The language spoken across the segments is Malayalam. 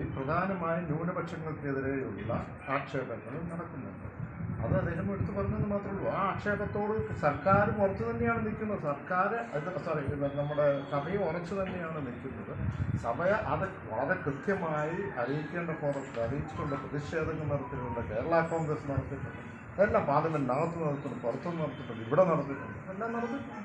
ഈ പ്രധാനമായും ന്യൂനപക്ഷങ്ങൾക്കെതിരെയുള്ള ആക്ഷേപങ്ങൾ നടക്കുന്നുണ്ട്. അത് അദ്ദേഹം എടുത്തു പറഞ്ഞെന്ന് മാത്രമേ ഉള്ളൂ. ആ ആക്ഷേപത്തോട് സർക്കാർ ഉറച്ചു തന്നെയാണ് നിൽക്കുന്നത്. സർക്കാർ സോറി നമ്മുടെ സഭയും ഉറച്ചു തന്നെയാണ് നിൽക്കുന്നത്. സഭ അത് വളരെ കൃത്യമായി അറിയിക്കേണ്ട ഫോറത്തിൽ അറിയിച്ചിട്ടുണ്ട്. പ്രതിഷേധങ്ങൾ നടത്തിയിട്ടുണ്ട്. കേരള കോൺഗ്രസ് നടത്തിയിട്ടുണ്ട്. എല്ലാം പാർലമെന്റിനകത്ത് നടത്തിയിട്ടുണ്ട് പുറത്തുനിന്ന് നടത്തിയിട്ടുണ്ട് ഇവിടെ നടത്തിയിട്ടുണ്ട്. എല്ലാം നടത്തിയിട്ടുണ്ട്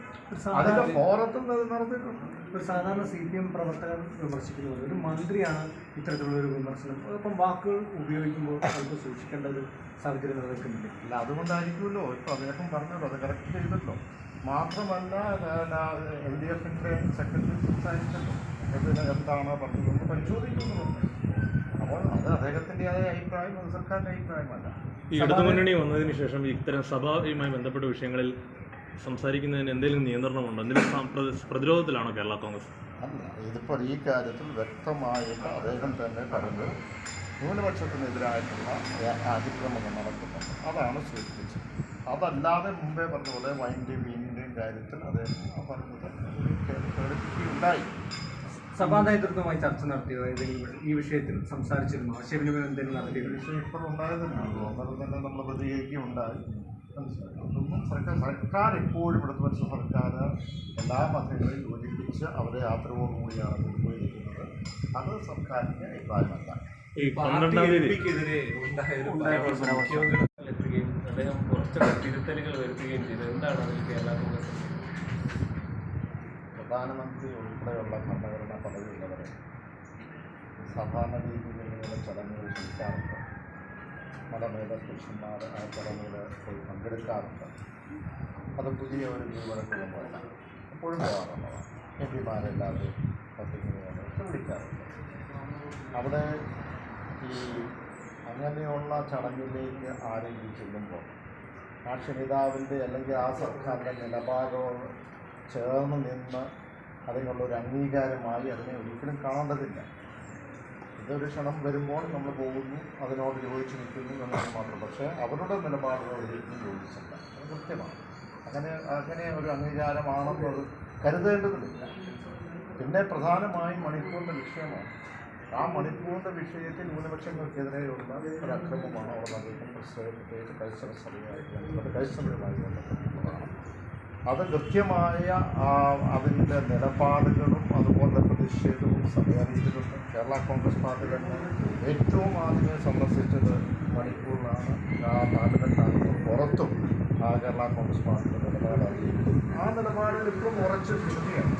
അതിന്റെ ഫോറത്തിൽ നിന്ന് നടത്തിയിട്ടുണ്ട്. ഒരു സാധാരണ സി പി എം പ്രവർത്തകർ വിമർശിക്കുന്നത് ഒരു മന്ത്രിയാണ് ഇത്തരത്തിലുള്ള ഒരു വിമർശനം. ഇപ്പം വാക്കുകൾ ഉപയോഗിക്കുമ്പോൾ നമുക്ക് സൂക്ഷിക്കേണ്ട ഒരു സാഹചര്യം നിലനിൽക്കുന്നില്ല. അല്ല അതുകൊണ്ടായിരിക്കുമല്ലോ. ഇപ്പം അദ്ദേഹം പറഞ്ഞല്ലോ അത് കറക്റ്റ് ചെയ്തല്ലോ. മാത്രമല്ല എൽ ഡി എഫിന്റെ സെക്രട്ടറി സംസാരിച്ചല്ലോ. എന്താണ് പറഞ്ഞത്? പരിശോധിക്കുന്നു അപ്പോൾ അത് അദ്ദേഹത്തിന്റെതായ അഭിപ്രായം അത് സർക്കാരിന്റെ അഭിപ്രായമല്ല. ഈ ഇടതുമുന്നണി വന്നതിന് ശേഷം ഇത്തരം സഭയുമായി ബന്ധപ്പെട്ട വിഷയങ്ങളിൽ സംസാരിക്കുന്നതിന് എന്തെങ്കിലും നിയന്ത്രണമുണ്ടോ? എന്തെങ്കിലും പ്രതിരോധത്തിലാണോ കേരള കോൺഗ്രസ്? അല്ല ഇതിപ്പോൾ ഈ കാര്യത്തിൽ വ്യക്തമായിട്ട് അദ്ദേഹം തന്നെ പറഞ്ഞു ന്യൂനപക്ഷത്തിനെതിരായിട്ടുള്ള അതിക്രമങ്ങൾ നടക്കുന്നുണ്ട്. അതാണ് സൂചിപ്പിച്ചത്. അതല്ലാതെ മുമ്പേ പറഞ്ഞ പോലെ വൈന്റെയും മീനിന്റെയും കാര്യത്തിൽ അദ്ദേഹം പറഞ്ഞത് കേൾപ്പിക്കുകയുണ്ടായി സഭാ നേതൃത്വവുമായി ചർച്ച നടത്തിയോ ഏതെങ്കിലും ഈ വിഷയത്തിൽ സംസാരിച്ചിരുന്നു? ആശയവിനിമയം എന്തെങ്കിലും ഈ നടത്തിയിരുന്നു വിഷയം ഇപ്പോൾ അന്നേരം തന്നെ നമ്മൾ പ്രതികരിക്കുകയുണ്ടായി ഉണ്ടായി. സർക്കാർ സർക്കാർ എപ്പോഴും ഇടതുപക്ഷ സർക്കാർ എല്ലാ മതങ്ങളെയും യോജിപ്പിച്ച് അവരെ ആദരവോടുകൂടിയാണ് കൊണ്ടുപോയിരിക്കുന്നത്. അത് സർക്കാരിന്റെ അഭിപ്രായമല്ല. ഈ പന്ത്രണ്ടാം തീയതി എതിരെ ഉണ്ടായ ഒരു പരാമർശം മുഖ്യമന്ത്രി എത്തുകയും അദ്ദേഹം കുറച്ചൊക്കെ തിരുത്തലുകൾ വരുത്തുകയും ചെയ്തു. എന്താണ് അതിൽ കേരള കോൺഗ്രസ് പ്രധാനമന്ത്രി ഉൾപ്പെടെയുള്ള ഭരണഘടനാ പദവിയുള്ളവരെ സാധാരണ രീതിയിലുള്ള ചടങ്ങുകൾ വിളിക്കാറുണ്ട്. മതമേത പുരുഷന്മാർ ആ ചടങ്ങുകൾ പോയി പങ്കെടുക്കാറുണ്ട്. അത് പുതിയ ഒരു ജീവനക്കുള്ളതല്ല എപ്പോഴും പോകാറുള്ളതാണ് എം പിമാരെല്ലാവരും പത്രികകളൊക്കെ വിളിക്കാറുണ്ട്. അവിടെ ഈ അങ്ങനെയുള്ള ചടങ്ങിലേക്ക് ആരെങ്കിലും ചെല്ലുമ്പോൾ ആ ക്ഷണിതാവിന്റെ അല്ലെങ്കിൽ ആ സർക്കാരിന്റെ നിലപാടോട് ചേർന്ന് നിന്ന് അതിനുള്ള ഒരു അംഗീകാരമായി അതിനെ ഒരിക്കലും കാണേണ്ടതില്ല ഇതൊരു ക്ഷണം വരുമ്പോൾ നമ്മൾ പോകുന്നു അതിനോട് യോജിച്ച് നിൽക്കുന്നു എന്നത് മാത്രം. പക്ഷേ അവരുടെ നിലപാടുകൾ ഒരിക്കലും അത് കൃത്യമാണ്. അങ്ങനെ അങ്ങനെ ഒരു അംഗീകാരമാണെന്നത് കരുതേണ്ടതില്ല. പിന്നെ പ്രധാനമായും മണിപ്പൂരിന്റെ വിഷയമാണ്. ആ മണിപ്പൂരിന്റെ വിഷയത്തിൽ ന്യൂനപക്ഷങ്ങൾക്കെതിരെയുള്ള ഒരു അക്രമമാണ് അവർ അദ്ദേഹം പ്രത്യേകിച്ച് ക്രൈസ്തവ സഭയായി ബന്ധപ്പെട്ട് ക്രൈസ്തവരുമായി ബന്ധപ്പെട്ടുള്ളതാണ് അത് കൃത്യമായ അതിന്റെ നിലപാടുകളും അതുപോലെ പ്രതിഷേധവും സമയറിയിച്ചിട്ടുണ്ട്. കേരള കോൺഗ്രസ് പാർട്ടി തന്നെ ഏറ്റവും ആദ്യമേ സന്ദർശിച്ചത് മണിപ്പൂരിലാണ്. ആ പാർലമെന്റിനകത്തും പുറത്തും ആ കേരള കോൺഗ്രസ് പാർട്ടിയുടെ നിലപാട് അറിയിക്കും ആ നിലപാടിൽ ഇപ്പോഴും ഉറച്ച് നിൽക്കുകയാണ്.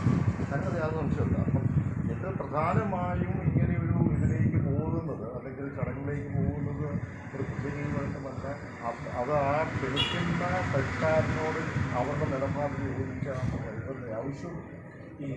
സംഗതി അത് സംശയമില്ല അപ്പം ഇത് പ്രധാനമായും ഇങ്ങനെ ഒരു ഇതിലേക്ക് പോകുന്നത് അല്ലെങ്കിൽ ചടങ്ങിലേക്ക് പോകുന്നത് ഒരു പുതിയമായിട്ടുമല്ല അത് ക്ഷണിക്കുന്ന സർക്കാരിനോട് അവരുടെ നിലപാടിൽ യോജിച്ചാണ് ആവശ്യം ഈ